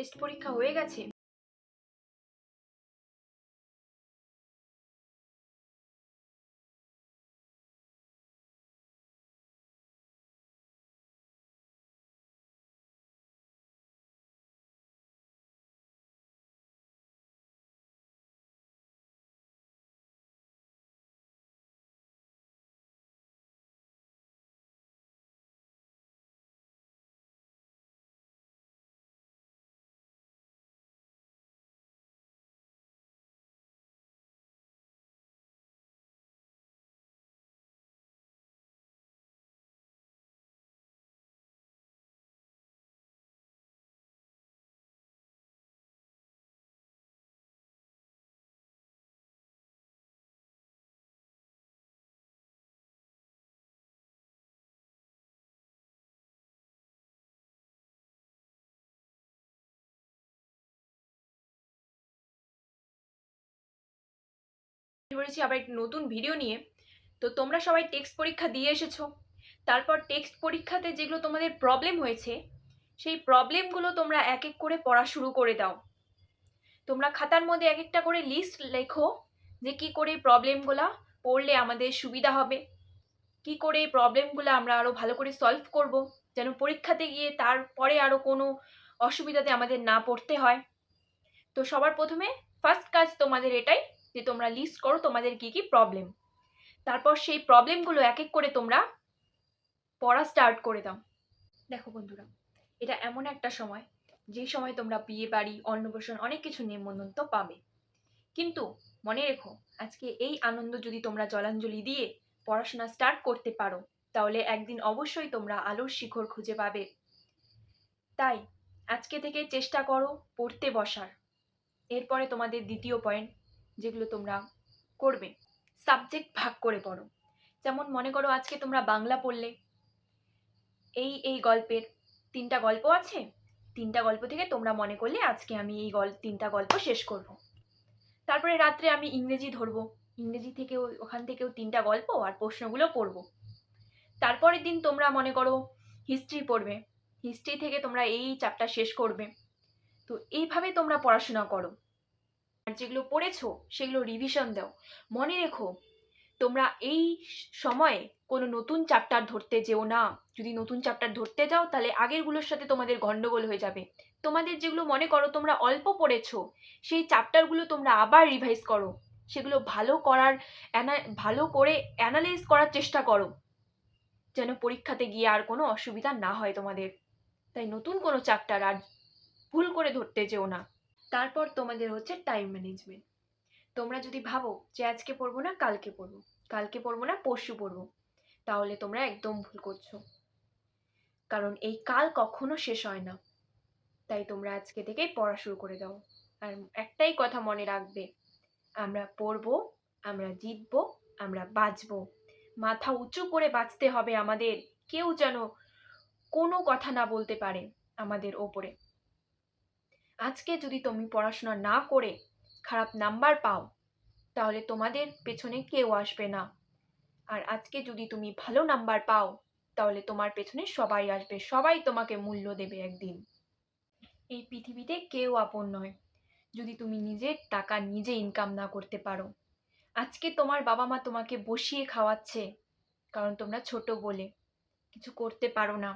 Test পরীক্ষা হয়ে গেছে। করেছি, আবার একটি নতুন ভিডিও নিয়ে। তো তোমরা সবাই টেক্সট পরীক্ষা দিয়ে এসেছ। তারপর টেক্সট পরীক্ষাতে যেগুলো তোমাদের প্রবলেম হয়েছে, সেই প্রবলেমগুলো তোমরা এক এক করে পড়া শুরু করে দাও। তোমরা খাতার মধ্যে এক একটা করে লিস্ট লেখো যে কি করে এই প্রবলেমগুলো পড়লে আমাদের সুবিধা হবে। কি করে এই প্রবলেমগুলো আমরা আরও ভালো করে সলভ করব, যেন পরীক্ষাতে গিয়ে তারপরে আরও কোনো অসুবিধাতে আমাদের না পড়তে হয়। তো সবার প্রথমে ফার্স্ট কাজ তোমাদের এটাই যে তোমরা লিস্ট করো তোমাদের কি কি প্রবলেম তারপর সেই প্রবলেমগুলো এক এক করে তোমরা পড়া স্টার্ট করে দাও। দেখো বন্ধুরা, এটা এমন একটা সময়, যে সময় তোমরা বিয়ে বাড়ি, অন্নপ্রাশন, অনেক কিছু নিমন্ত্রণ তো পাবে। কিন্তু মনে রেখো, আজকে এই আনন্দ যদি তোমরা জলাঞ্জলি দিয়ে পড়াশোনা স্টার্ট করতে পারো, তাহলে একদিন অবশ্যই তোমরা আলোর শিখর খুঁজে পাবে। তাই আজকে থেকে চেষ্টা করো পড়তে বসার। এরপরে তোমাদের দ্বিতীয় পয়েন্ট যেগুলো তোমরা করবে। সাবজেক্ট ভাগ করে পড়ো। যেমন মনে করো আজকে তোমরা বাংলা পড়লে। এই এই গল্পের তিনটা গল্প আছে। তিনটা গল্প থেকে তোমরা মনে করলে আজকে আমি এই গল্প তিনটা গল্প শেষ করব। তারপরে রাত্রে আমি ইংরেজি ধরবো। ইংরেজি থেকেও, ওখান থেকেও তিনটা গল্প আর প্রশ্নগুলো পড়ব। তারপরের দিন তোমরা মনে করো হিস্ট্রি পড়বে। হিস্ট্রি থেকে তোমরা এই চ্যাপ্টার শেষ করবে। তো এইভাবে তোমরা পড়াশোনা করো। যেগুলো পড়েছো, সেগুলো রিভিশন দাও। মনে রেখো, তোমরা এই সময়ে কোনো নতুন চ্যাপ্টার ধরতে যেও না। যদি নতুন চ্যাপ্টার ধরতে যাও, তাহলে আগেরগুলোর সাথে তোমাদের গন্ডগোল হয়ে যাবে। তোমাদের যেগুলো মনে করো তোমরা অল্প পড়েছো, সেই চ্যাপ্টারগুলো তোমরা আবার রিভাইজ করো। সেগুলো ভালো করার ভালো করে অ্যানালাইজ করার চেষ্টা করো। যেন পরীক্ষাতে গিয়ে আর কোনো অসুবিধা না হয় তোমাদের। তাই নতুন কোনো চ্যাপ্টার আর ভুল করে ধরতে যেও না। তারপর তোমাদের হচ্ছে টাইম ম্যানেজমেন্ট তোমরা যদি ভাবো যে আজকে পড়ব না, কালকে পড়ব। কালকে পড়ব না, পরশু পড়ব। তাহলে তোমরা একদম ভুল করছ। কারণ এই কাল কখনো শেষ হয় না। তাই তোমরা আজকে থেকেই পড়া শুরু করে দাও। আর একটাই কথা মনে রাখবে, আমরা পড়ব, আমরা জিতবো, আমরা বাঁচবো। মাথা উঁচু করে বাঁচতে হবে আমাদের। কেউ যেন কোনো কথা না বলতে পারে আমাদের ওপরে। আজকে যদি তুমি পড়াশোনা না করে খারাপ নাম্বার পাও, তাহলে তোমাদের পেছনে কেউ আসবে না। আর আজকে যদি তুমি ভালো নাম্বার পাও, তাহলে তোমার পেছনে সবাই আসবে। সবাই তোমাকে মূল্য দেবে একদিন। এই পৃথিবীতে কেউ আপন নয়। যদি তুমি নিজের টাকা নিজে ইনকাম না করতে পারো, আজকে তোমার বাবা মা তোমাকে বসিয়ে খাওয়াচ্ছে, কারণ তোমরা ছোট বলে। কিছু করতে পারো না।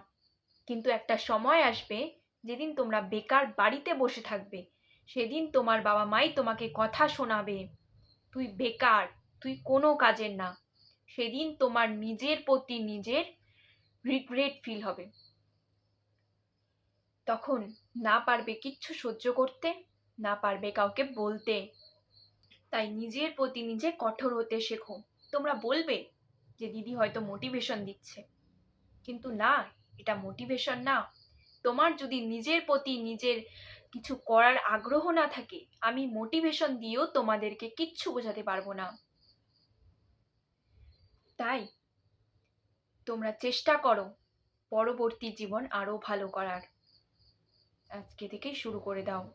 কিন্তু একটা সময় আসবে যেদিন তোমরা বেকার বাড়িতে বসে থাকবে, সেদিন তোমার বাবা মাই তোমাকে কথা শোনাবে। তুই বেকার, তুই কোনো কাজের না। সেদিন তোমার নিজের প্রতি নিজের রিগ্রেট ফিল হবে। তখন না পারবে কিচ্ছু সহ্য করতে, না পারবে কাউকে বলতে। তাই নিজের প্রতি নিজে কঠোর হতে শেখো। তোমরা বলবে যে, দিদি হয়তো মোটিভেশন দিচ্ছে। কিন্তু না, এটা মোটিভেশন না। তোমার যদি নিজের প্রতি নিজের কিছু করার আগ্রহ না থাকে, আমি মোটিভেশন দিয়েও তোমাদেরকে কিচ্ছু বোঝাতে পারব না। তাই তোমরা চেষ্টা করো পরবর্তী জীবন আরও ভালো করার। আজকে থেকেই শুরু করে দাও।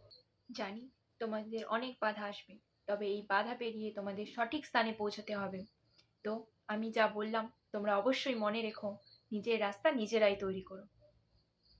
জানি তোমাদের অনেক বাধা আসবে, তবে এই বাধা পেরিয়ে তোমাদের সঠিক স্থানে পৌঁছাতে হবে। তো আমি যা বললাম, তোমরা অবশ্যই মনে রেখো, নিজের রাস্তা নিজেরাই তৈরি করো।